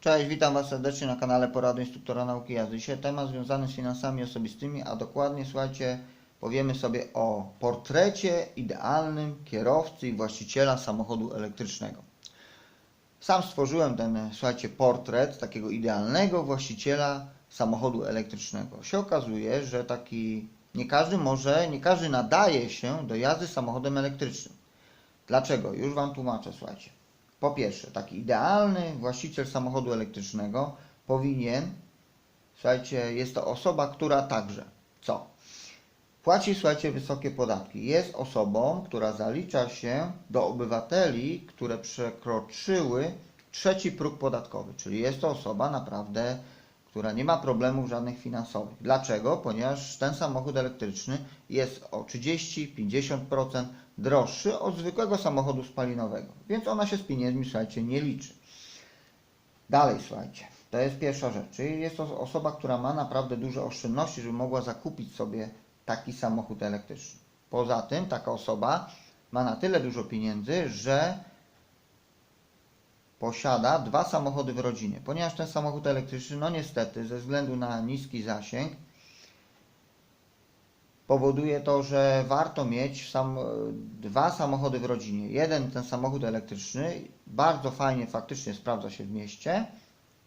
Cześć, witam Was serdecznie na kanale Porady Instruktora Nauki Jazdy. Dzisiaj temat związany z finansami osobistymi, a dokładnie słuchajcie, powiemy sobie o portrecie idealnym kierowcy i właściciela samochodu elektrycznego. Sam stworzyłem ten, słuchajcie, portret takiego idealnego właściciela samochodu elektrycznego. Się okazuje, że taki nie każdy może, nie każdy nadaje się do jazdy samochodem elektrycznym. Dlaczego? Już Wam tłumaczę, słuchajcie. Po pierwsze, taki idealny właściciel samochodu elektrycznego powinien, słuchajcie, jest to osoba, która także, co? Płaci, słuchajcie, wysokie podatki. Jest osobą, która zalicza się do obywateli, które przekroczyły trzeci próg podatkowy, czyli jest to osoba naprawdę, która nie ma problemów żadnych finansowych. Dlaczego? Ponieważ ten samochód elektryczny jest o 30-50% droższy od zwykłego samochodu spalinowego, więc ona się z pieniędzmi, słuchajcie, nie liczy. Dalej, słuchajcie, to jest pierwsza rzecz, czyli jest to osoba, która ma naprawdę duże oszczędności, żeby mogła zakupić sobie taki samochód elektryczny. Poza tym taka osoba ma na tyle dużo pieniędzy, że posiada dwa samochody w rodzinie, ponieważ ten samochód elektryczny, no niestety, ze względu na niski zasięg, powoduje to, że warto mieć sam, dwa samochody w rodzinie. Jeden, ten samochód elektryczny, bardzo fajnie faktycznie sprawdza się w mieście,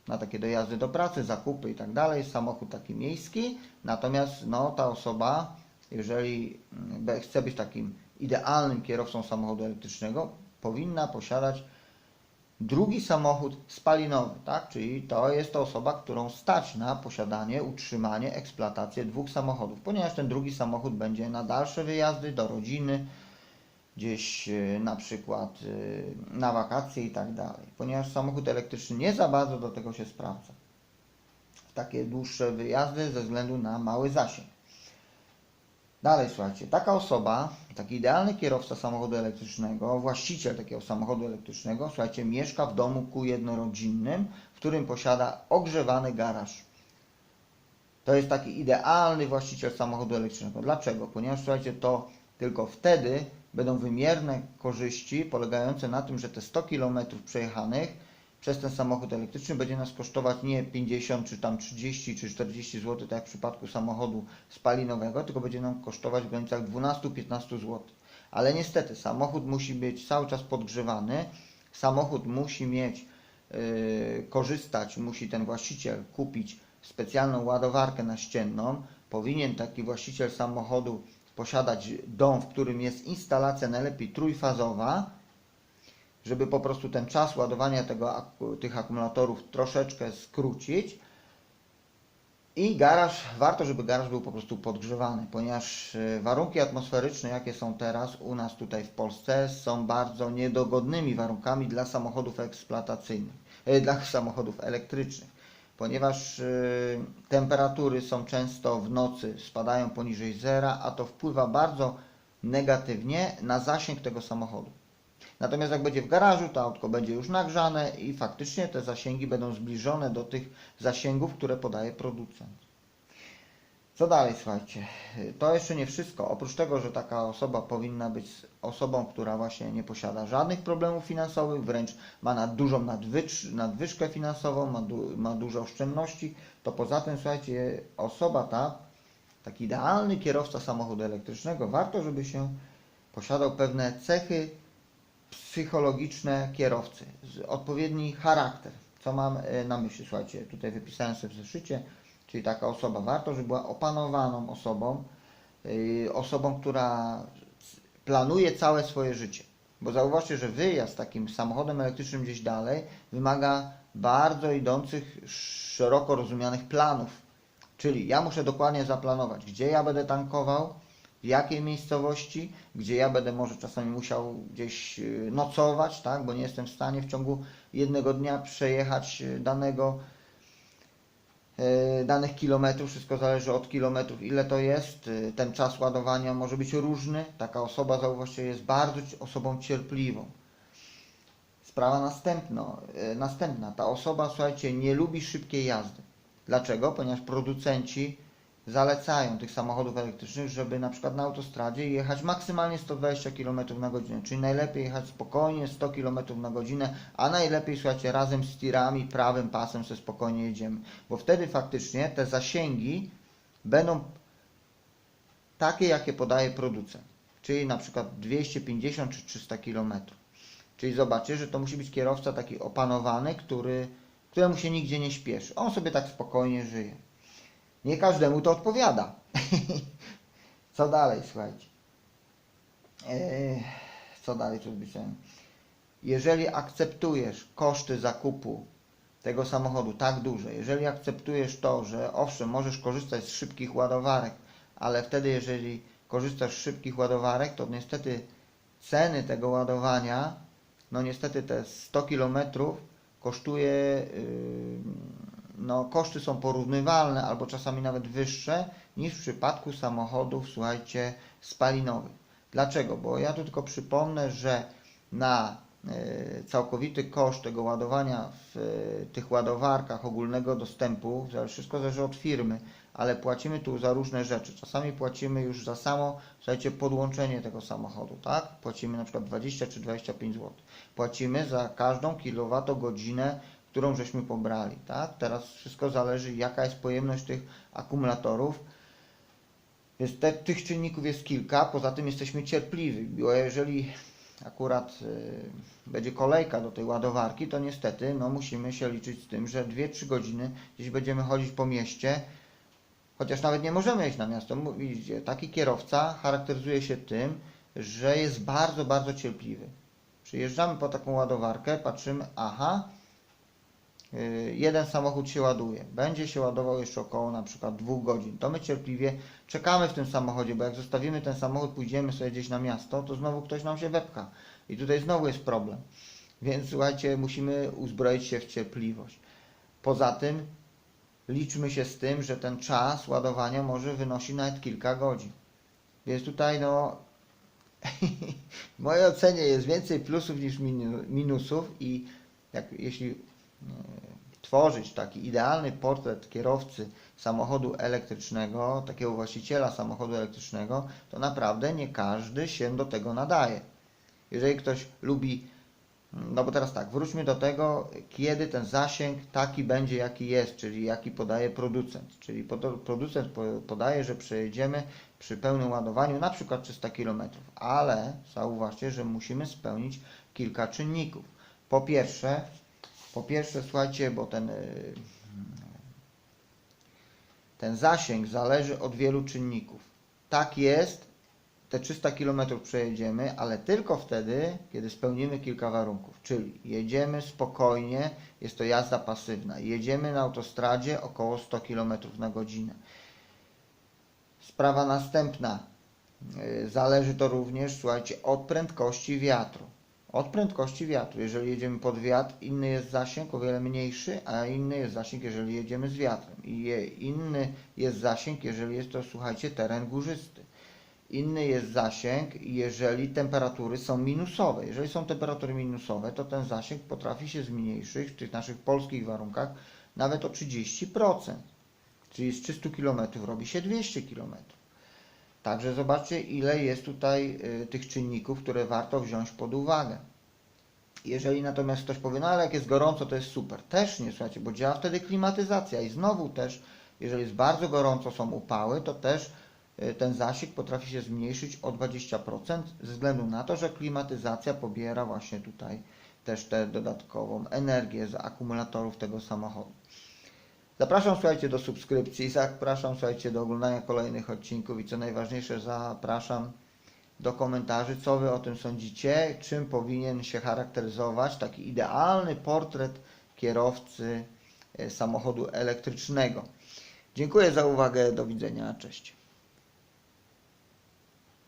na takie dojazdy do pracy, zakupy i tak dalej, samochód taki miejski, natomiast no, ta osoba, jeżeli mm, chce być takim idealnym kierowcą samochodu elektrycznego, powinna posiadać drugi samochód spalinowy, tak? Czyli to jest to osoba, którą stać na posiadanie, utrzymanie, eksploatację dwóch samochodów, ponieważ ten drugi samochód będzie na dalsze wyjazdy do rodziny, gdzieś y, na przykład y, na wakacje i tak dalej. Ponieważ samochód elektryczny nie za bardzo do tego się sprawdza. W takie dłuższe wyjazdy ze względu na mały zasięg. Dalej słuchajcie, taka osoba, taki idealny kierowca samochodu elektrycznego, właściciel takiego samochodu elektrycznego, słuchajcie, mieszka w domu jednorodzinnym, w którym posiada ogrzewany garaż. To jest taki idealny właściciel samochodu elektrycznego. Dlaczego? Ponieważ słuchajcie, to tylko wtedy będą wymierne korzyści polegające na tym, że te 100 km przejechanych przez ten samochód elektryczny. Będzie nas kosztować nie 50 czy tam 30 czy 40 zł, tak jak w przypadku samochodu spalinowego, tylko będzie nam kosztować w granicach 12-15 zł. Ale niestety samochód musi być cały czas podgrzewany, samochód musi mieć, yy, korzystać, musi ten właściciel kupić specjalną ładowarkę naścienną, powinien taki właściciel samochodu posiadać dom, w którym jest instalacja najlepiej trójfazowa, żeby po prostu ten czas ładowania tego, tych akumulatorów troszeczkę skrócić. I garaż, warto, żeby garaż był po prostu podgrzewany, ponieważ e, warunki atmosferyczne, jakie są teraz u nas tutaj w Polsce, są bardzo niedogodnymi warunkami dla samochodów eksploatacyjnych, e, dla samochodów elektrycznych, ponieważ e, temperatury są często w nocy, spadają poniżej zera, a to wpływa bardzo negatywnie na zasięg tego samochodu. Natomiast jak będzie w garażu, to autko będzie już nagrzane i faktycznie te zasięgi będą zbliżone do tych zasięgów, które podaje producent. Co dalej, słuchajcie? To jeszcze nie wszystko. Oprócz tego, że taka osoba powinna być osobą, która właśnie nie posiada żadnych problemów finansowych, wręcz ma nad dużą nadwyż nadwyżkę finansową, ma, du ma duże oszczędności, to poza tym, słuchajcie, osoba ta, taki idealny kierowca samochodu elektrycznego, warto, żeby się posiadał pewne cechy psychologiczne kierowcy, odpowiedni charakter. Co mam e, na myśli? Słuchajcie, tutaj wypisałem sobie w zeszycie, czyli taka osoba, warto, żeby była opanowaną osobą, yy, osobą, która planuje całe swoje życie. Bo zauważcie, że wyjazd takim samochodem elektrycznym gdzieś dalej wymaga bardzo idących, szeroko rozumianych planów. Czyli ja muszę dokładnie zaplanować, gdzie ja będę tankował, w jakiej miejscowości, gdzie ja będę może czasami musiał gdzieś y, nocować, tak, bo nie jestem w stanie w ciągu jednego dnia przejechać y, danego y, danych kilometrów, wszystko zależy od kilometrów, ile to jest, ten czas ładowania może być różny, taka osoba zauważcie jest bardzo osobą cierpliwą. Sprawa następna, następna, ta osoba słuchajcie nie lubi szybkiej jazdy. Dlaczego? Ponieważ producenci zalecają tych samochodów elektrycznych, żeby na przykład na autostradzie jechać maksymalnie 120 km na godzinę, czyli najlepiej jechać spokojnie 100 km na godzinę, a najlepiej słuchajcie razem z tirami, prawym pasem sobie spokojnie jedziemy, bo wtedy faktycznie te zasięgi będą takie, jakie podaje producent, czyli na przykład 250 czy 300 km. Czyli zobaczcie, że to musi być kierowca taki opanowany, który, któremu się nigdzie nie śpieszy. On sobie tak spokojnie żyje. Nie każdemu to odpowiada. Co dalej, słuchajcie? Eee, Co dalej tu zbliżałem? Jeżeli akceptujesz koszty zakupu tego samochodu tak duże, jeżeli akceptujesz to, że owszem, możesz korzystać z szybkich ładowarek, ale wtedy, jeżeli korzystasz z szybkich ładowarek, to niestety ceny tego ładowania, no niestety te 100 km kosztuje, yy, no koszty są porównywalne albo czasami nawet wyższe niż w przypadku samochodów, słuchajcie, spalinowych. Dlaczego? Bo ja tu tylko przypomnę, że na yy, całkowity koszt tego ładowania w yy, tych ładowarkach ogólnego dostępu, wszystko zależy od firmy, ale płacimy tu za różne rzeczy. Czasami płacimy już za samo, słuchajcie, podłączenie tego samochodu, tak? Płacimy na przykład 20 czy 25 zł. Płacimy za każdą kilowatogodzinę, którą żeśmy pobrali, tak? Teraz wszystko zależy, jaka jest pojemność tych akumulatorów. Więc te, tych czynników jest kilka, poza tym jesteśmy cierpliwi, bo jeżeli akurat y, będzie kolejka do tej ładowarki, to niestety no, musimy się liczyć z tym, że 2-3 godziny gdzieś będziemy chodzić po mieście, chociaż nawet nie możemy iść na miasto. Widzicie, taki kierowca charakteryzuje się tym, że jest bardzo, bardzo cierpliwy. Przyjeżdżamy po taką ładowarkę, patrzymy, aha, jeden samochód się ładuje, będzie się ładował jeszcze około na przykład dwóch godzin. To my cierpliwie czekamy w tym samochodzie, bo jak zostawimy ten samochód, pójdziemy sobie gdzieś na miasto, to znowu ktoś nam się wepcha. I tutaj znowu jest problem. Więc słuchajcie, musimy uzbroić się w cierpliwość. Poza tym liczmy się z tym, że ten czas ładowania może wynosić nawet kilka godzin. Więc tutaj no w mojej ocenie jest więcej plusów niż minu- minusów i jak, jeśli tworzyć taki idealny portret kierowcy samochodu elektrycznego, takiego właściciela samochodu elektrycznego, to naprawdę nie każdy się do tego nadaje. Jeżeli ktoś lubi, no bo teraz tak, wróćmy do tego, kiedy ten zasięg taki będzie, jaki jest, czyli jaki podaje producent. Czyli producent po- podaje, że przejedziemy przy pełnym ładowaniu na przykład 300 km, ale zauważcie, że musimy spełnić kilka czynników. Po pierwsze, po pierwsze, słuchajcie, bo ten, y, ten zasięg zależy od wielu czynników. Tak jest, te 300 km przejedziemy, ale tylko wtedy, kiedy spełnimy kilka warunków. Czyli jedziemy spokojnie, jest to jazda pasywna. Jedziemy na autostradzie około 100 km na godzinę. Sprawa następna. Yy, Zależy to również, słuchajcie, od prędkości wiatru. Od prędkości wiatru. Jeżeli jedziemy pod wiatr, inny jest zasięg, o wiele mniejszy, a inny jest zasięg, jeżeli jedziemy z wiatrem. I inny jest zasięg, jeżeli jest to, słuchajcie, teren górzysty. Inny jest zasięg, jeżeli temperatury są minusowe. Jeżeli są temperatury minusowe, to ten zasięg potrafi się zmniejszyć w tych naszych polskich warunkach nawet o 30%. Czyli z 300 km robi się 200 km. Także zobaczcie, ile jest tutaj y, tych czynników, które warto wziąć pod uwagę. Jeżeli natomiast ktoś powie, no ale jak jest gorąco, to jest super. Też nie, słuchajcie, bo działa wtedy klimatyzacja i znowu też, jeżeli jest bardzo gorąco, są upały, to też y, ten zasięg potrafi się zmniejszyć o 20% ze względu na to, że klimatyzacja pobiera właśnie tutaj też tę dodatkową energię z akumulatorów tego samochodu. Zapraszam, słuchajcie, do subskrypcji, zapraszam, słuchajcie, do oglądania kolejnych odcinków i co najważniejsze, zapraszam do komentarzy, co Wy o tym sądzicie, czym powinien się charakteryzować taki idealny portret kierowcy e, samochodu elektrycznego. Dziękuję za uwagę, do widzenia, cześć.